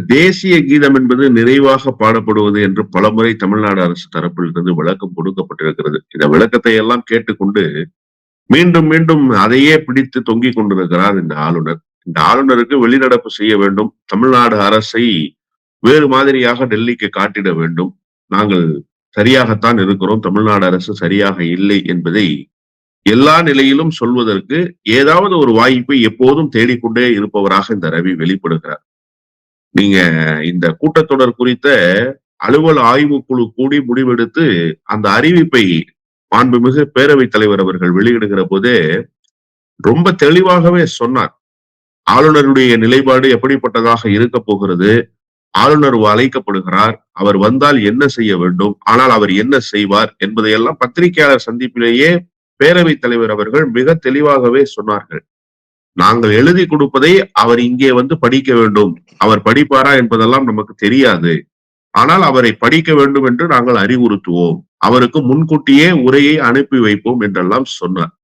தேசிய கீதம் என்பது நிறைவாக பாடப்படுவது என்று பலமுறை தமிழ்நாடு அரசு தரப்பிலிருந்து விளக்கம் கொடுக்கப்பட்டிருக்கிறது. இந்த விளக்கத்தை எல்லாம் கேட்டுக்கொண்டு மீண்டும் மீண்டும் அதையே பிடித்து தொங்கிக் கொண்டிருக்கிறார் இந்த ஆளுநர். இந்த ஆளுநருக்கு வெளிநடப்பு செய்ய வேண்டும். தமிழ்நாடு அரசை வேறு மாதிரியாக டெல்லிக்கு காட்டிட வேண்டும். நாங்கள் சரியாகத்தான் இருக்கிறோம். தமிழ்நாடு அரசு சரியாக இல்லை என்பதை எல்லா நிலையிலும் சொல்வதற்கு ஏதாவது ஒரு வாய்ப்பை எப்போதும் தேடிக்கொண்டே இருப்பவராக இந்த ரவி வெளிப்படுகிறார். நீங்க இந்த கூட்டத்தொடர் குறித்த அலுவல் ஆய்வுக்குழு கூடி முடிவெடுத்து அந்த அறிவிப்பை மாண்புமிகு பேரவைத் தலைவர் அவர்கள் வெளியிடுகிற போதே ரொம்ப தெளிவாகவே சொன்னார். ஆளுநருடைய நிலைப்பாடு எப்படிப்பட்டதாக இருக்க போகிறது? ஆளுநர் அழைக்கப்படுகிறார். அவர் வந்தால் என்ன செய்ய வேண்டும்? ஆனால் அவர் என்ன செய்வார்? என்பதையெல்லாம் பத்திரிகையாளர் சந்திப்பிலேயே பேரவைத் தலைவர் அவர்கள் மிக தெளிவாகவே சொன்னார்கள். நாங்கள் எழுதி கொடுப்பதை அவர் இங்கே வந்து படிக்க வேண்டும். அவர் படிப்பாரா என்பதெல்லாம் நமக்கு தெரியாது. ஆனால் அவரை படிக்க வேண்டும் என்று நாங்கள் அறிவுறுத்துவோம். அவருக்கு முன்கூட்டியே உரையை அனுப்பி வைப்போம் என்றெல்லாம் சொன்னார்.